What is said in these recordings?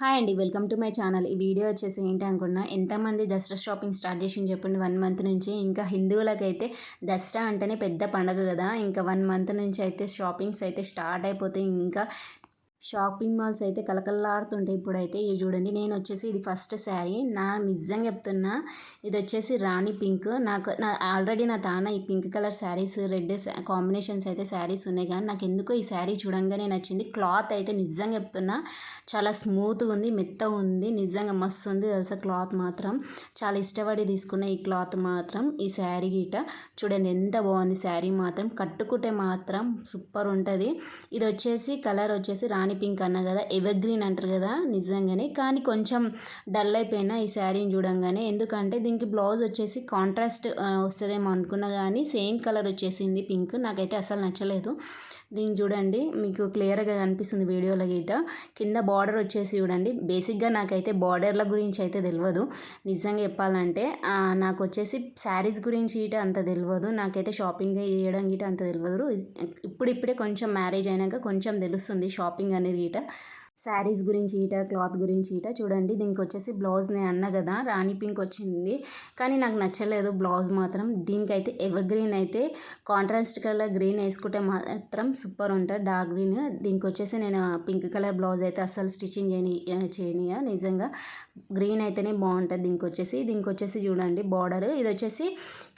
Hi అండి. Welcome to my channel. ఈ video వచ్చేసి ఏంటి అనుకున్నా ఎంతమంది దసరా షాపింగ్ స్టార్ట్ చేసి చెప్పండి. వన్ మంత్ నుంచి ఇంకా హిందువులకైతే దసరా అంటేనే పెద్ద పండగ కదా. ఇంకా వన్ మంత్ నుంచి అయితే షాపింగ్స్ అయితే స్టార్ట్ అయిపోతాయి ఇంకా షాపింగ్ మాల్స్ అయితే కలకల్లాడుతుంటాయి ఇప్పుడైతే. ఇవి చూడండి నేను వచ్చేసి ఇది ఫస్ట్ శారీ. నా నిజంగా చెప్తున్నా ఇది వచ్చేసి రాణి పింక్. నాకు నా ఆల్రెడీ నా తాన ఈ pink colour saris red combinations అయితే శారీస్ ఉన్నాయి. కానీ నాకు ఎందుకో ఈ శారీ చూడంగానే నచ్చింది. క్లాత్ అయితే నిజంగా చెప్తున్నా చాలా స్మూత్గా ఉంది మెత్తగా ఉంది. నిజంగా మస్తు ఉంది తెలుసా క్లాత్ మాత్రం. చాలా ఇష్టపడి తీసుకున్న ఈ క్లాత్ మాత్రం ఈ శారీ గీట. చూడండి ఎంత బాగుంది శారీ మాత్రం. కట్టుకుంటే మాత్రం సూపర్ ఉంటుంది. ఇది వచ్చేసి కలర్ వచ్చేసి రాణి రాణి పింక్ అన్న కదా ఎవర్ గ్రీన్ అంటారు కదా నిజంగానే. కానీ కొంచెం డల్ అయిపోయిన ఈ శారీని చూడంగానే. ఎందుకంటే దీనికి బ్లౌజ్ వచ్చేసి కాంట్రాస్ట్ వస్తుందేమో అనుకున్నా కానీ సేమ్ కలర్ వచ్చేసింది పింక్. నాకైతే అసలు నచ్చలేదు. దీన్ని చూడండి మీకు క్లియర్గా కనిపిస్తుంది వీడియోలో గిట. కింద బార్డర్ వచ్చేసి చూడండి. బేసిక్గా నాకైతే బార్డర్ల గురించి అయితే తెలియదు నిజంగా చెప్పాలంటే నాకు వచ్చేసి శారీస్ గురించి ఇట అంత తెలియదు నాకైతే షాపింగ్ చేయడం గిట అంత తెలియదు ఇప్పుడిప్పుడే కొంచెం మ్యారేజ్ అయినాక కొంచెం తెలుస్తుంది షాపింగ్ అనేది ఇట శారీస్ గురించి ఇట క్లాత్ గురించి ఈట. చూడండి దీనికి వచ్చేసి బ్లౌజ్ నేను అన్న కదా రాణి పింక్ వచ్చింది. కానీ నాకు నచ్చలేదు బ్లౌజ్ మాత్రం. దీనికైతే ఎవర్ గ్రీన్ అయితే కాంట్రాస్ట్ కలర్ గ్రీన్ వేసుకుంటే మాత్రం సూపర్ ఉంటుంది డార్క్ గ్రీన్. దీనికి వచ్చేసి నేను పింక్ కలర్ బ్లౌజ్ అయితే అస్సలు స్టిచ్చింగ్ చేయని చేయనియా నిజంగా. గ్రీన్ అయితేనే బాగుంటుంది దీనికి వచ్చేసి దీనికి వచ్చేసి చూడండి బార్డర్. ఇది వచ్చేసి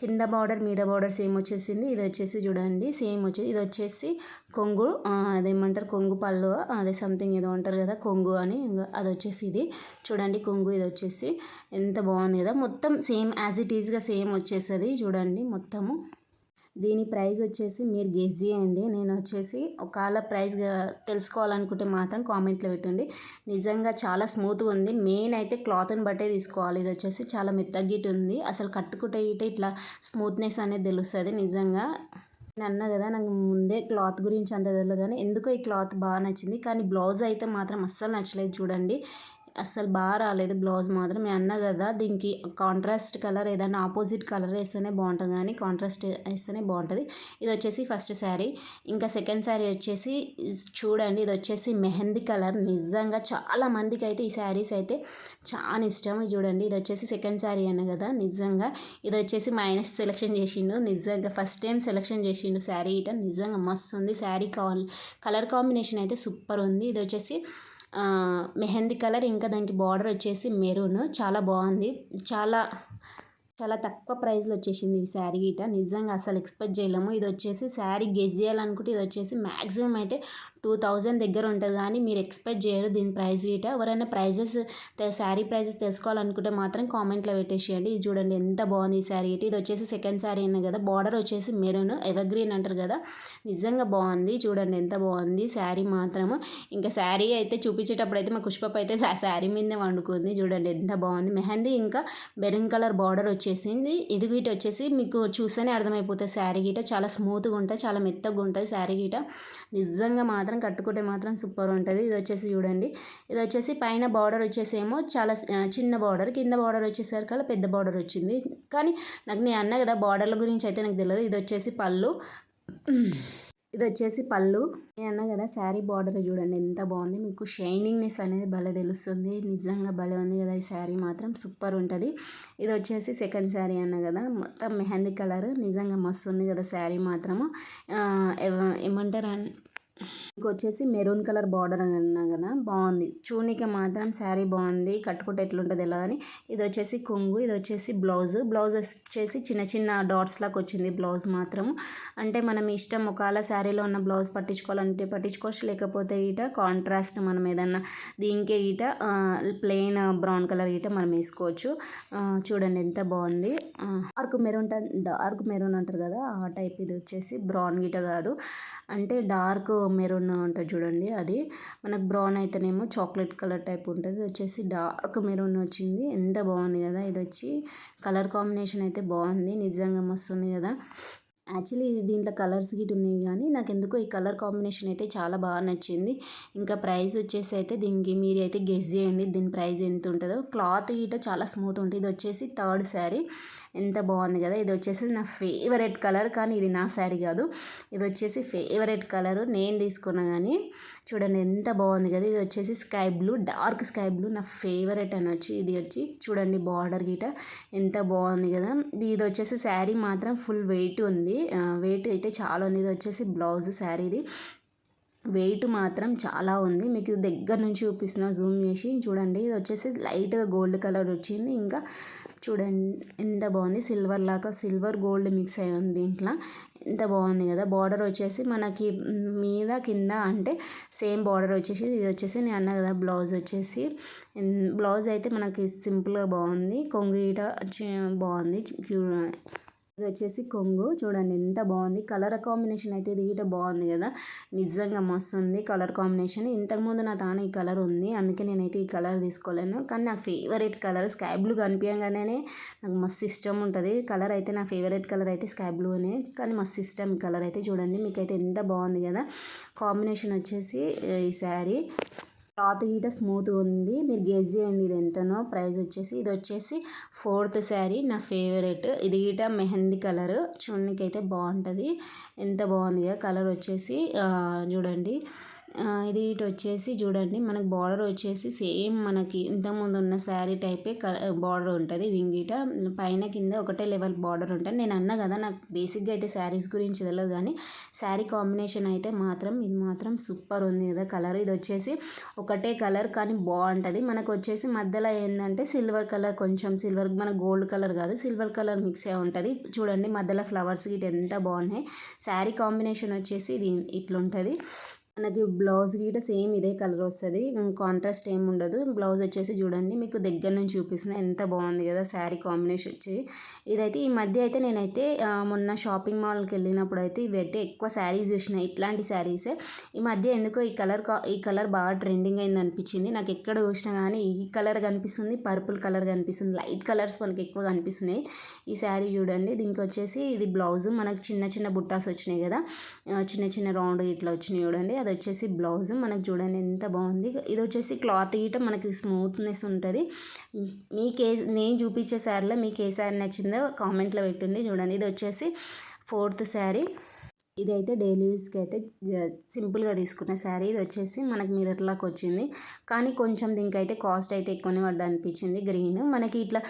కింద బార్డర్ మీద బార్డర్ సేమ్ వచ్చేసింది. ఇది వచ్చేసి చూడండి సేమ్ వచ్చేసి ఇది వచ్చేసి కొంగు అదేమంటారు? కొంగు పళ్ళు అదే సంథింగ్ ఏదో అంటారు కదా కొంగు అని అది వచ్చేసి ఇది. చూడండి కొంగు ఇది వచ్చేసి ఎంత బాగుంది కదా. మొత్తం సేమ్ యాజ్ ఇట్ ఈజ్గా సేమ్ వచ్చేస్తుంది చూడండి మొత్తము. దీని ప్రైస్ వచ్చేసి మీరు గెస్ చేయండి. నేను వచ్చేసి ఒకవేళ ప్రైస్ తెలుసుకోవాలనుకుంటే మాత్రం కామెంట్లో పెట్టండి. నిజంగా చాలా స్మూత్గా ఉంది. మెయిన్ అయితే క్లాత్ని బట్టే తీసుకోవాలి. ఇది వచ్చేసి చాలా మెత్తగిట్ ఉంది. అసలు కట్టుకుంటే ఇటే ఇట్లా స్మూత్నెస్ అనేది తెలుస్తుంది నిజంగా. నేను అన్నా కదా నాకు ముందే క్లాత్ గురించి అంత తెలియదు కానీ ఎందుకో ఈ క్లాత్ బాగా నచ్చింది. కానీ బ్లౌజ్ అయితే మాత్రం అస్సలు నచ్చలేదు చూడండి. అస్సలు బాగా రాలేదు బ్లౌజ్ మాత్రం. నేను అన్నా కదా దీనికి కాంట్రాస్ట్ కలర్ ఏదైనా ఆపోజిట్ కలర్ వేస్తేనే బాగుంటుంది కానీ కాంట్రాస్ట్ వేస్తేనే బాగుంటుంది. ఇది వచ్చేసి ఫస్ట్ శారీ ఇంకా సెకండ్ శారీ వచ్చేసి చూడండి ఇది వచ్చేసి మెహందీ కలర్ నిజంగా చాలా మందికి అయితే ఈ శారీస్ అయితే చాలా ఇష్టం. చూడండి ఇది వచ్చేసి సెకండ్ శారీ అన్న కదా నిజంగా. ఇది వచ్చేసి మా ఆయన సెలెక్షన్ చేసిండు. నిజంగా ఫస్ట్ టైం సెలెక్షన్ చేసిండు శారీ ఇట. నిజంగా మస్తు ఉంది. శారీ కలర్ కాంబినేషన్ అయితే సూపర్ ఉంది. ఇది వచ్చేసి మెహందీ కలర్ ఇంకా దానికి బార్డర్ వచ్చేసి మెరూన్. చాలా బాగుంది. చాలా చాలా తక్కువ ప్రైస్లో వచ్చేసింది ఈ శారీ గిట. నిజంగా అసలు ఎక్స్పెక్ట్ చేయలేము. ఇది వచ్చేసి శారీ గెజ్ చేయాలనుకుంటే ఇది వచ్చేసి మ్యాక్సిమం అయితే టూ థౌజండ్ దగ్గర ఉంటుంది. కానీ మీరు ఎక్స్పెక్ట్ చేయరు దీని ప్రైస్ గిట. ఎవరైనా ప్రైజెస్ శారీ ప్రైజెస్ తెలుసుకోవాలనుకుంటే మాత్రం కామెంట్లో పెట్టేసేయండి. ఇది చూడండి ఎంత బాగుంది ఈ శారీ ఇది వచ్చేసి సెకండ్ శారీ అయినా కదా. బార్డర్ వచ్చేసి మెరూన్ ఎవర్గ్రీన్ అంటారు కదా. నిజంగా బాగుంది. చూడండి ఎంత బాగుంది. శారీ మాత్రము. ఇంకా శారీ అయితే చూపించేటప్పుడు అయితే మా కుష్పప్ అయితే శారీ మీదనే వండుకుంది. చూడండి ఎంత బాగుంది. మెహందీ ఇంకా మెరూన్ కలర్ బార్డర్ వచ్చేసింది. ఇది గీట వచ్చేసి మీకు చూస్తేనే అర్థమైపోతుంది శారీ గీట. చాలా స్మూత్గా ఉంటుంది చాలా మెత్తగా ఉంటుంది శారీ గీట. నిజంగా మాత్రం మాత్రం కట్టుకుంటే మాత్రం సూపర్ ఉంటుంది. ఇది వచ్చేసి చూడండి. ఇది వచ్చేసి పైన బార్డర్ వచ్చేసేమో చాలా చిన్న బార్డర్. కింద బార్డర్ వచ్చేసరికి పెద్ద బార్డర్ వచ్చింది. కానీ నాకు నేను అన్న కదా బార్డర్ల గురించి అయితే నాకు తెలియదు ఇది వచ్చేసి పళ్ళు. ఇది వచ్చేసి పళ్ళు. నేను అన్నా కదా శారీ బార్డర్ చూడండి. ఎంత బాగుంది. మీకు షైనింగ్నెస్ అనేది భలే తెలుస్తుంది. నిజంగా భలే ఉంది కదా ఈ శారీ మాత్రం. సూపర్ ఉంటుంది. ఇది వచ్చేసి సెకండ్ శారీ అన్న కదా. మొత్తం మెహందీ కలర్. నిజంగా మస్తు ఉంది కదా శారీ మాత్రము. ఏమంటారు వచ్చేసి మెరూన్ కలర్ బార్డర్ అని అన్నా కదా బాగుంది. చూనికి మాత్రం శారీ బాగుంది కట్టుకుంటే ఎట్లుంటుంది అని ఇది వచ్చేసి కొంగు ఇది వచ్చేసి బ్లౌజ్. బ్లౌజ్ వచ్చేసి చిన్న చిన్న డాట్స్ లాగా వచ్చింది బ్లౌజ్ మాత్రం. అంటే మనం ఇష్టం ఒకవేళ శారీలో ఉన్న బ్లౌజ్ పట్టించుకోవాలంటే పట్టించుకోవచ్చు లేకపోతే ఈట కాంట్రాస్ట్ మనం ఏదన్నా దీనికే ఈట ప్లెయిన్ బ్రౌన్ కలర్ ఈట మనం వేసుకోవచ్చు. చూడండి ఎంత బాగుంది. డార్క్ మెరూన్ డార్క్ మెరూన్ అంటారు కదా ఆ టైప్ ఇది వచ్చేసి బ్రౌన్ గిట కాదు. అంటే డార్క్ మెరూన్ ఉంటుంది చూడండి అది. మనకు బ్రౌన్ అయితేనేమో చాక్లెట్ కలర్ టైప్ ఉంటుంది. వచ్చేసి డార్క్ మెరూన్ వచ్చింది. ఎంత బాగుంది కదా ఇది వచ్చి. కలర్ కాంబినేషన్ అయితే బాగుంది. నిజంగా మస్తుంది కదా. యాక్చువల్లీ దీంట్లో కలర్స్ గిట్ ఉన్నాయి కానీ నాకు ఎందుకో ఈ కలర్ కాంబినేషన్ అయితే చాలా బాగా నచ్చింది. ఇంకా ప్రైస్ వచ్చేసి అయితే దీనికి మీరు అయితే గెస్ చేయండి. దీని ప్రైస్ ఎంత ఉంటుందో. క్లాత్ గిట చాలా స్మూత్ ఉంటుంది. ఇది వచ్చేసి థర్డ్ శారీ. ఎంత బాగుంది కదా. ఇది వచ్చేసి నా ఫేవరెట్ కలర్ కానీ ఇది నా శారీ కాదు. ఇది వచ్చేసి ఫేవరెట్ కలర్. నేను తీసుకున్నా కానీ చూడండి ఎంత బాగుంది కదా. ఇది వచ్చేసి sky blue dark sky blue నా ఫేవరెట్ అని వచ్చి ఇది వచ్చి చూడండి బార్డర్ గిట ఎంత బాగుంది కదా. ఇది వచ్చేసి శారీ మాత్రం ఫుల్ వెయిట్ ఉంది. వెయిట్ అయితే చాలా ఉంది. ఇది వచ్చేసి బ్లౌజ్ శారీది వెయిట్ మాత్రం చాలా ఉంది. మీకు దగ్గర నుంచి చూపిస్తున్నా జూమ్ చేసి చూడండి. ఇది వచ్చేసి లైట్గా గోల్డ్ కలర్ వచ్చింది. ఇంకా చూడండి ఎంత బాగుంది. సిల్వర్ లాగా సిల్వర్ గోల్డ్ మిక్స్ అయి ఉంది దీంట్లో. ఎంత బాగుంది కదా. బార్డర్ వచ్చేసి మనకి మీద కింద అంటే సేమ్ బార్డర్ వచ్చేసి ఇది వచ్చేసి నేను అన్నా కదా బ్లౌజ్ వచ్చేసి. బ్లౌజ్ అయితే మనకి సింపుల్గా బాగుంది. కొంగు బాగుంది. ఇది వచ్చేసి కొంగు. చూడండి ఎంత బాగుంది. కలర్ కాంబినేషన్ అయితే ఇది గీట బాగుంది కదా. నిజంగా మస్తు ఉంది కలర్ కాంబినేషన్ ఇంతకుముందు నా తాను ఈ కలర్ ఉంది. అందుకే నేనైతే ఈ కలర్ తీసుకోలేను. కానీ నాకు ఫేవరెట్ కలర్ స్కై బ్లూ కనిపించగానే నాకు మస్తు ఇష్టం ఉంటుంది. కలర్ అయితే నా ఫేవరెట్ కలర్ అయితే స్కై బ్లూనే కానీ మస్తు ఇష్టం ఈ కలర్ అయితే చూడండి. మీకైతే ఎంత బాగుంది కదా. కాంబినేషన్ వచ్చేసి ఈ శారీ. క్లాత్ గీట స్మూత్గా ఉంది. మీరు గెస్ చేయండి ఇది ఎంతనో. ప్రైస్ వచ్చేసి ఇది వచ్చేసి ఫోర్త్ శారీ. నా ఫేవరెట్. ఇది గీట మెహందీ కలర్. చూడడానికి అయితే బాగుంటుంది. ఎంత బాగుంది కలర్ వచ్చేసి. చూడండి. ఇది ఇటు వచ్చేసి చూడండి మనకు బార్డర్ వచ్చేసి సేమ్ మనకి ఇంతకుముందు ఉన్న శారీ టైపే బార్డర్ ఉంటుంది. దింగిట పైన కింద ఒకటే లెవెల్ బార్డర్ ఉంటుంది. నేను అన్నా కదా నాకు బేసిక్గా అయితే శారీస్ గురించి తెలియదు కానీ శారీ కాంబినేషన్ అయితే మాత్రం ఇది మాత్రం సూపర్ ఉంది. కదా కలర్ ఇది వచ్చేసి ఒకటే కలర్ కానీ బాగుంటుంది. మనకు వచ్చేసి మధ్యలో ఏంటంటే సిల్వర్ కలర్ కొంచెం సిల్వర్ మన గోల్డ్ కలర్ కాదు సిల్వర్ కలర్ మిక్స్ అయి ఉంటుంది. చూడండి మధ్యలో ఫ్లవర్స్ గిట్ ఎంత బాగున్నాయి. శారీ కాంబినేషన్ వచ్చేసి ఇది ఇట్లుంటుంది. మనకి బ్లౌజ్ గీట సేమ్ ఇదే కలర్ వస్తుంది. కాంట్రాస్ట్ ఏమి ఉండదు. బ్లౌజ్ వచ్చేసి చూడండి మీకు దగ్గర నుంచి చూపిస్తున్నా ఎంత బాగుంది కదా శారీ కాంబినేషన్ వచ్చి. ఇదైతే ఈ మధ్య అయితే నేనైతే మొన్న షాపింగ్ మాల్కి వెళ్ళినప్పుడు అయితే ఇవైతే ఎక్కువ శారీస్ చూసిన ఇట్లాంటి శారీసే. ఈ మధ్య ఎందుకో ఈ కలర్ ఈ కలర్ బాగా ట్రెండింగ్ అయింది అనిపించింది. నాకు ఎక్కడ చూసినా కానీ ఈ కలర్ కనిపిస్తుంది పర్పుల్ కలర్ కనిపిస్తుంది లైట్ కలర్స్ మనకి ఎక్కువ కనిపిస్తున్నాయి. ఈ శారీ చూడండి దీనికి వచ్చేసి ఇది బ్లౌజ్. మనకు చిన్న చిన్న బుట్టాస్ వచ్చినాయి కదా చిన్న చిన్న రౌండ్ ఇట్లా వచ్చినాయి చూడండి. అది వచ్చేసి బ్లౌజ్ మనకు చూడండి ఎంత బాగుంది. ఇది వచ్చేసి క్లాత్ గీట మనకి స్మూత్నెస్ ఉంటుంది. మీకు ఏ నేను చూపించే శారీలో మీకు ఏ శారీ నచ్చిందో కామెంట్లో పెట్టండి. చూడండి ఇది వచ్చేసి ఫోర్త్ శారీ. ఇదైతే డైలీ యూస్కి అయితే సింపుల్గా తీసుకున్న శారీ. ఇది వచ్చేసి మనకి మిర్రర్లాగా వచ్చింది. కానీ కొంచెం దీనికైతే కాస్ట్ అయితే ఎక్కువనే పడ్డా అనిపించింది గ్రీన్. మనకి ఇట్లా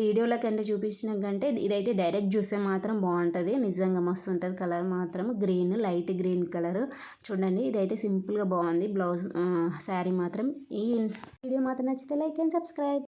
వీడియోలో కంటే చూపించిన కంటే ఇదైతే డైరెక్ట్ చూస్తే మాత్రం బాగుంటుంది నిజంగా మస్తు ఉంటుంది కలర్ మాత్రం. Green light green colour. చూడండి ఇదైతే సింపుల్గా బాగుంది బ్లౌజ్ శారీ మాత్రం. ఈ వీడియో మాత్రం నచ్చితే లైక్ అండ్ సబ్స్క్రైబ్.